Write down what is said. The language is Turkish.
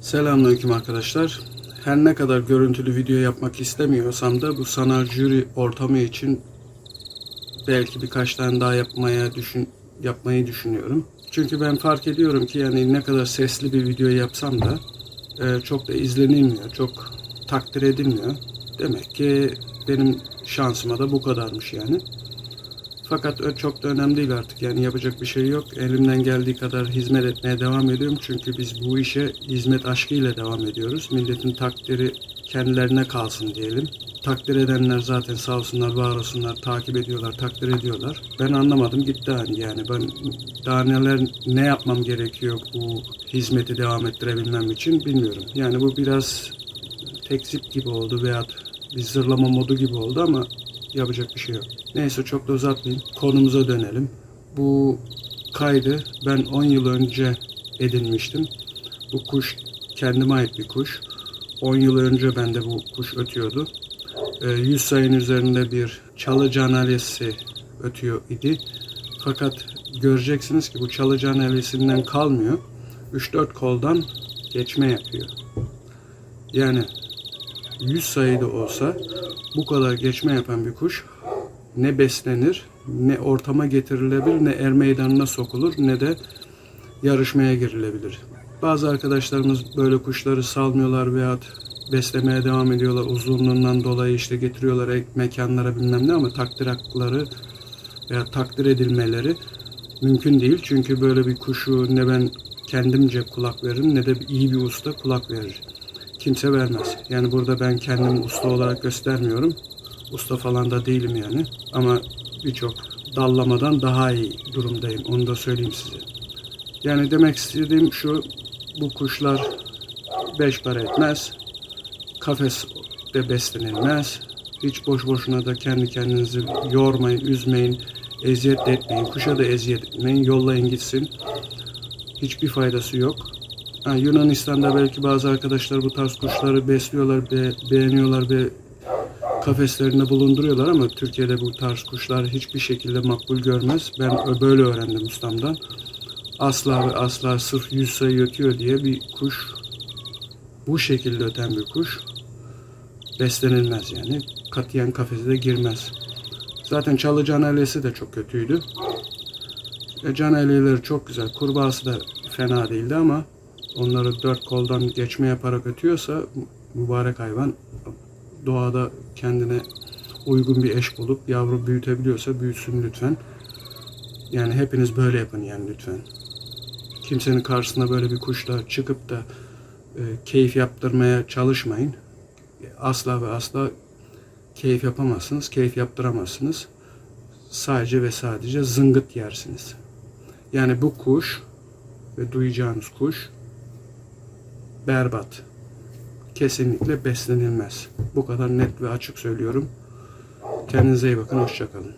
Selamünaleyküm arkadaşlar. Her ne kadar görüntülü video yapmak istemiyorsam da bu sanal jüri ortamı için belki birkaç tane daha yapmaya düşün yapmayı düşünüyorum. Çünkü ben fark ediyorum ki yani ne kadar sesli bir video yapsam da e, çok da izlenilmiyor, çok takdir edilmiyor. Demek ki benim şansıma da bu kadarmış yani. Fakat çok da önemli değil artık yani yapacak bir şey yok. Elimden geldiği kadar hizmet etmeye devam ediyorum. Çünkü biz bu işe hizmet aşkıyla devam ediyoruz. Milletin takdiri kendilerine kalsın diyelim. Takdir edenler zaten sağ olsunlar, var olsunlar, takip ediyorlar, takdir ediyorlar. Ben anlamadım gitti hani yani ben daha neler ne yapmam gerekiyor bu hizmeti devam ettirebilmem için bilmiyorum. Yani bu biraz tekzip gibi oldu veya bir zırlama modu gibi oldu ama yapacak bir şey yok. Neyse çok da uzatmayayım. Konumuza dönelim. Bu kaydı ben 10 yıl önce edinmiştim. Bu kuş kendime ait bir kuş. 10 yıl önce bende bu kuş ötüyordu. Ee, 100 sayının üzerinde bir çalı canalesi ötüyor idi. Fakat göreceksiniz ki bu çalı canalesinden kalmıyor. 3-4 koldan geçme yapıyor. Yani 100 sayıda olsa bu kadar geçme yapan bir kuş ne beslenir, ne ortama getirilebilir, ne er meydanına sokulur, ne de yarışmaya girilebilir. Bazı arkadaşlarımız böyle kuşları salmıyorlar veya beslemeye devam ediyorlar. Uzunluğundan dolayı işte getiriyorlar ek- mekanlara bilmem ne ama takdir hakları veya takdir edilmeleri mümkün değil. Çünkü böyle bir kuşu ne ben kendimce kulak veririm ne de iyi bir usta kulak verir kimse vermez. Yani burada ben kendimi usta olarak göstermiyorum. Usta falan da değilim yani. Ama birçok dallamadan daha iyi durumdayım. Onu da söyleyeyim size. Yani demek istediğim şu. Bu kuşlar beş para etmez. Kafeste beslenilmez. Hiç boş boşuna da kendi kendinizi yormayın, üzmeyin, eziyet de etmeyin. Kuşa da eziyet etmeyin. Yollayın gitsin. Hiçbir faydası yok. Ha, Yunanistan'da belki bazı arkadaşlar bu tarz kuşları besliyorlar, be- beğeniyorlar ve kafeslerinde bulunduruyorlar ama Türkiye'de bu tarz kuşlar hiçbir şekilde makbul görmez. Ben böyle öğrendim ustamdan. Asla ve asla sırf 100 sayı ötüyor diye bir kuş, bu şekilde öten bir kuş beslenilmez yani. Katiyen kafese de girmez. Zaten çalı canelesi de çok kötüydü. E, caneleleri çok güzel. Kurbağası da fena değildi ama onları dört koldan geçme yaparak ötüyorsa mübarek hayvan doğada kendine uygun bir eş bulup yavru büyütebiliyorsa büyütsün lütfen. Yani hepiniz böyle yapın yani lütfen. Kimsenin karşısına böyle bir kuşla çıkıp da e, keyif yaptırmaya çalışmayın. Asla ve asla keyif yapamazsınız, keyif yaptıramazsınız. Sadece ve sadece zıngıt yersiniz. Yani bu kuş ve duyacağınız kuş berbat. Kesinlikle beslenilmez. Bu kadar net ve açık söylüyorum. Kendinize iyi bakın. Hoşçakalın.